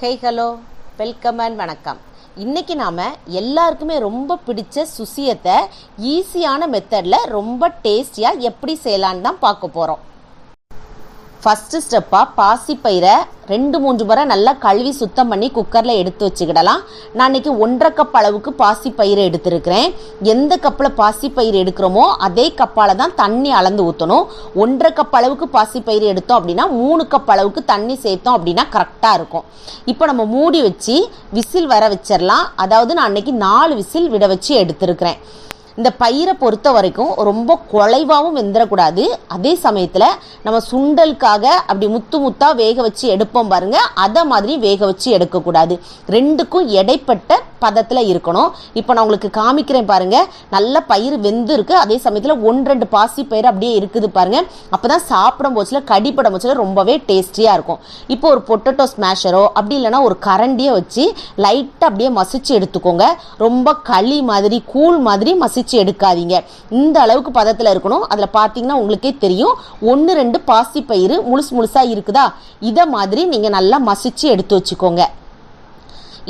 Hey hello welcome and வணக்கம். இன்றைக்கி நாம் எல்லாருக்குமே ரொம்ப பிடிச்ச சுசியத்தை ஈஸியான மெத்தடில் ரொம்ப டேஸ்டியாக எப்படி செய்யலான்னு தான் பார்க்க போகிறோம் ஃபஸ்ட்டு ஸ்டெப்பாக பாசிப்பயிரை ரெண்டு மூன்று முறை நல்லா கழுவி சுத்தம் பண்ணி குக்கரில் எடுத்து வச்சுக்கிடலாம். நான் இன்னைக்கு ஒன்றரை கப் அளவுக்கு பாசிப்பயிறு எடுத்திருக்கிறேன். எந்த கப்பில் பாசிப்பயிறு எடுக்கிறோமோ அதே கப்பால் தான் தண்ணி அளந்து ஊற்றணும் ஒன்றரை கப் அளவுக்கு பாசிப்பயிறு எடுத்தோம் அப்படின்னா மூணு கப் அளவுக்கு தண்ணி சேர்த்தோம் அப்படின்னா கரெக்டாக இருக்கும். இப்போ நம்ம மூடி வச்சு விசில் வர வச்சிடலாம் அதாவது நான் அன்னைக்கு நாலு விசில் விட வச்சு எடுத்திருக்கிறேன். இந்த பயிரை பொறுத்த வரைக்கும் ரொம்ப குலைவாகவும் வெந்துடக்கூடாது அதே சமயத்தில் நம்ம சுண்டலுக்காக அப்படி முத்து முத்தாக வேக வச்சு எடுப்போம் பாருங்கள் அதை மாதிரி வேக வச்சு எடுக்கக்கூடாது. ரெண்டுக்கும் இடைப்பட்ட பதத்தில் இருக்கணும். இப்போ நான் உங்களுக்கு காமிக்கிறேன் பாருங்க. நல்ல பயிர் வெந்து இருக்கு அதே சமயத்தில் ஒன்று ரெண்டு பாசி பயிர் அப்படியே இருக்குது பாருங்க. அப்போ தான் சாப்பிடும் போச்சுல கடிப்படம் போச்சுல ரொம்பவே டேஸ்டியாக இருக்கும். இப்போ ஒரு பொட்டேட்டோ ஸ்மேஷரோ அப்படி இல்லைன்னா ஒரு கரண்டியை வச்சு லைட்டாக அப்படியே மசிச்சு எடுத்துக்கோங்க. ரொம்ப களி மாதிரி கூழ் மாதிரி மசிச்சு எடுக்காதீங்க. இந்த அளவுக்கு பதத்தில் இருக்கணும். அதில் பார்த்தீங்கன்னா உங்களுக்கே தெரியும். ஒன்று ரெண்டு பாசி பயிர் முழுசு முழுசாக இருக்குதா? இதை மாதிரி நீங்கள் நல்லா மசிச்சு எடுத்து வச்சுக்கோங்க.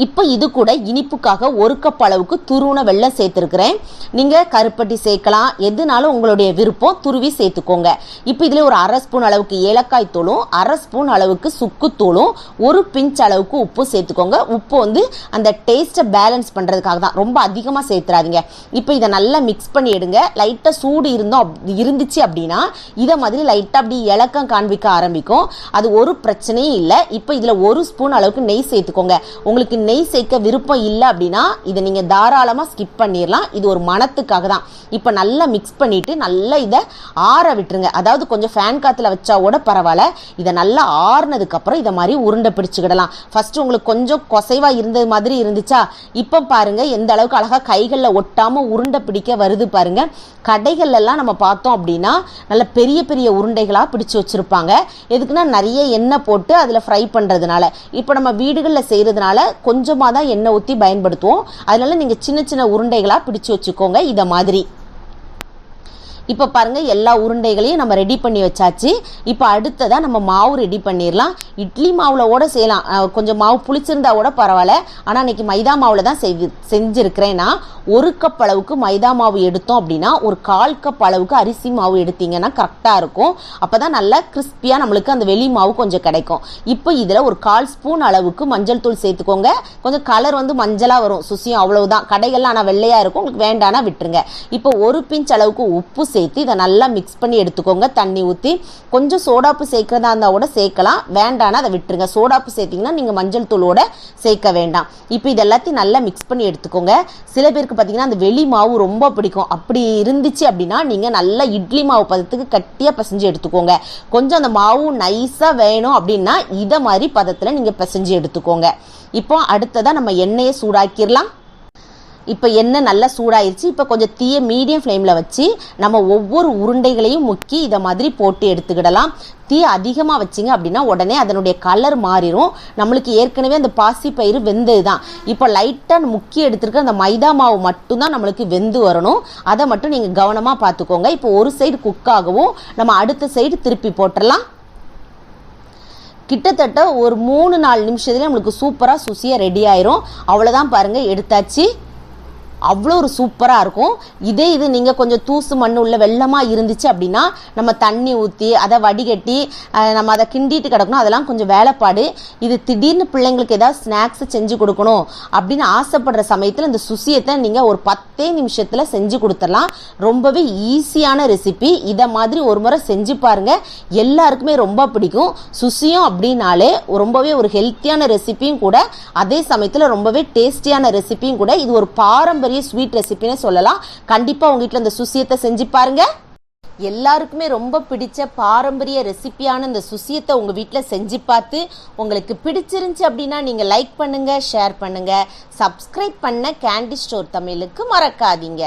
இப்போ இது கூட இனிப்புக்காக ஒரு கப் அளவுக்கு துருவன வெள்ளம் சேர்த்துருக்கிறேன். நீங்கள் கருப்பட்டி சேர்க்கலாம். எதுனாலும் உங்களுடைய விருப்பம் துருவி சேர்த்துக்கோங்க. இப்போ இதில் ஒரு அரை ஸ்பூன் அளவுக்கு ஏலக்காய் தூளும் அரை ஸ்பூன் அளவுக்கு சுக்குத்தூளும் ஒரு பிஞ்ச் அளவுக்கு உப்பு சேர்த்துக்கோங்க. உப்பு வந்து அந்த டேஸ்ட்டை பேலன்ஸ் பண்ணுறதுக்காக தான். ரொம்ப அதிகமாக சேர்த்துறாதீங்க. இப்போ இதை நல்லா மிக்ஸ் பண்ணி எடுங்க. லைட்டாக சூடு இருந்தோம் இருந்துச்சு அப்படின்னா இதை மாதிரி லைட்டாக அப்படி இலக்கம் காண்பிக்க ஆரம்பிக்கும். அது ஒரு பிரச்சனையும் இல்லை. இப்போ இதில் ஒரு ஸ்பூன் அளவுக்கு நெய் சேர்த்துக்கோங்க. உங்களுக்கு நெய் சேர்க்க விருப்பம் இல்லை அப்படின்னா இதை நீங்கள் தாராளமாக ஸ்கிப் பண்ணிடலாம் இது ஒரு மணத்துக்காக தான். இப்போ நல்லா மிக்ஸ் பண்ணிவிட்டு நல்லா இதை ஆற விட்டுருங்க. அதாவது கொஞ்சம் ஃபேன் காற்றுல வச்சா கூட பரவாயில்ல. இதை நல்லா ஆறுனதுக்கப்புறம் இதை மாதிரி உருண்டை பிடிச்சிக்கிடலாம். ஃபஸ்ட்டு உங்களுக்கு கொஞ்சம் கொசைவாக இருந்தது மாதிரி இருந்துச்சா இப்போ பாருங்கள் எந்த அளவுக்கு அழகாக கைகளில் ஒட்டாமல் உருண்டை பிடிக்க வருது பாருங்கள் கடைகள்லாம் நம்ம பார்த்தோம் அப்படின்னா நல்ல பெரிய பெரிய உருண்டைகளாக பிடிச்சு வச்சுருப்பாங்க. எதுக்குன்னா நிறைய எண்ணெய் போட்டு அதில் ஃப்ரை பண்ணுறதுனால இப்போ நம்ம வீடுகளில் செய்கிறதுனால கொஞ்சமாக தான் எண்ணெய் ஊற்றி பயன்படுத்துவோம். அதனால நீங்கள் சின்ன சின்ன உருண்டைகளாக பிடிச்சு வச்சுக்கோங்க. இதை மாதிரி. இப்போ பாருங்க எல்லா உருண்டைகளையும் நம்ம ரெடி பண்ணி வச்சாச்சு. இப்போ அடுத்ததாக நம்ம மாவு ரெடி பண்ணிடலாம் இட்லி மாவில் கூட செய்யலாம். கொஞ்சம் மாவு புளிச்சிருந்தா கூட பரவாயில்ல. ஆனால் இன்னைக்கு மைதா மாவில் தான் செய் செஞ்சுருக்கிறேன் ஒரு கப் அளவுக்கு மைதா மாவு எடுத்தோம் அப்படின்னா ஒரு கால் கப் அளவுக்கு அரிசி மாவு எடுத்தீங்கன்னா கரெக்டாக இருக்கும். அப்போ தான் நல்லா கிறிஸ்பியாக நம்மளுக்கு அந்த வெளி மாவு கொஞ்சம் கிடைக்கும். இப்போ இதில் ஒரு கால் ஸ்பூன் அளவுக்கு மஞ்சள் தூள் சேர்த்துக்கோங்க. கொஞ்சம் கலர் வந்து மஞ்சளாக வரும். சுசியம் அவ்வளவுதான். கடைகள்லாம் ஆனால் வெள்ளையாக இருக்கும். உங்களுக்கு வேண்டானா விட்டுருங்க. இப்போ ஒரு பிஞ்ச் அளவுக்கு உப்பு சேர்த்து இதை நல்லா மிக்ஸ் பண்ணி எடுத்துக்கோங்க. தண்ணி ஊற்றி கொஞ்சம் சோடாப்பு சேர்க்கறதா இருந்தால் கூட சேர்க்கலாம். வேண்டானா அதை விட்டுருங்க. சோடாப்பு சேர்த்திங்கன்னா நீங்கள் மஞ்சள் தூளோட சேர்க்க வேண்டாம். இப்போ இது எல்லாத்தையும் நல்லா மிக்ஸ் பண்ணி எடுத்துக்கோங்க. சில பேருக்கு பார்த்தீங்கன்னா அந்த வெளி மாவு ரொம்ப பிடிக்கும். அப்படி இருந்துச்சு அப்படின்னா நீங்கள் நல்லா இட்லி மாவு பதத்துக்கு கட்டியாக பிசைஞ்சு எடுத்துக்கோங்க. கொஞ்சம் அந்த மாவு நைஸாக வேணும் அப்படின்னா இதை மாதிரி பதத்தில் நீங்கள் பிசைஞ்சு எடுத்துக்கோங்க. இப்போ அடுத்ததாக நம்ம எண்ணெயை சூடாக்கிடலாம். இப்போ எண்ணெய் நல்லா சூடாயிருச்சு. இப்போ கொஞ்சம் தீய மீடியம் ஃப்ளேமில் வச்சு நம்ம ஒவ்வொரு உருண்டைகளையும் முக்கி இதை மாதிரி போட்டு எடுத்துக்கிடலாம். தீ அதிகமாக வச்சிங்க அப்படின்னா உடனே அதனுடைய கலர் மாறிடும் நம்மளுக்கு ஏற்கனவே அந்த பாசி பயிறு வெந்தது தான் இப்போ லைட்டாக முக்கி எடுத்துருக்க அந்த மைதா மாவு மட்டும்தான் நம்மளுக்கு வெந்து வரணும். அதை மட்டும் நீங்கள் கவனமாக பார்த்துக்கோங்க. இப்போ ஒரு சைடு குக் ஆகவும் நம்ம அடுத்த சைடு திருப்பி போட்டுடலாம். கிட்டத்தட்ட ஒரு மூணு நாலு நிமிஷத்துலேயே நம்மளுக்கு சூப்பராக சுசியாக ரெடி ஆயிரும். அவ்வளோதான் பாருங்கள் எடுத்தாச்சு. அவ்வளோ ஒரு சூப்பராக இருக்கும். இதே இது நீங்கள் கொஞ்சம் தூசு மண் உள்ள வெள்ளமாக இருந்துச்சு அப்படின்னா நம்ம தண்ணி ஊற்றி அதை வடிகட்டி நம்ம அதை கிண்டிட்டு கிடக்கணும். அதெல்லாம் கொஞ்சம் வேலைப்பாடு. இது திடீர்னு பிள்ளைங்களுக்கு ஏதாவது ஸ்நாக்ஸ் செஞ்சு கொடுக்கணும் அப்படின்னு ஆசைப்படுற சமயத்தில் இந்த சுசியத்தை நீங்கள் ஒரு பத்தே நிமிஷத்தில் செஞ்சு கொடுத்துடலாம். ரொம்பவே ஈஸியான ரெசிபி இதை மாதிரி ஒரு முறை செஞ்சு பாருங்க. எல்லாருக்குமே ரொம்ப பிடிக்கும். சுசியம் அப்படின்னாலே ரொம்பவே ஒரு ஹெல்த்தியான ரெசிபியும் கூட அதே சமயத்தில் ரொம்பவே டேஸ்டியான ரெசிபியும் கூட இது ஒரு பாரம்பரிய ஸ்வீட் ரெசிபின்னு சொல்லலாம். கண்டிப்பாக உங்கள் வீட்டில் அந்த சுசியத்தை செஞ்சு பாருங்க. எல்லாருக்குமே ரொம்ப பிடிச்ச பாரம்பரிய ரெசிபியான இந்த சுசியத்தை உங்கள் வீட்டில் செஞ்சு பார்த்து உங்களுக்கு பிடிச்சிருந்துச்சு அப்படின்னா நீங்கள் லைக் பண்ணுங்கள் ஷேர் பண்ணுங்கள் சப்ஸ்கிரைப் பண்ண கேண்டி ஸ்டோர் தமிழுக்கு மறக்காதீங்க.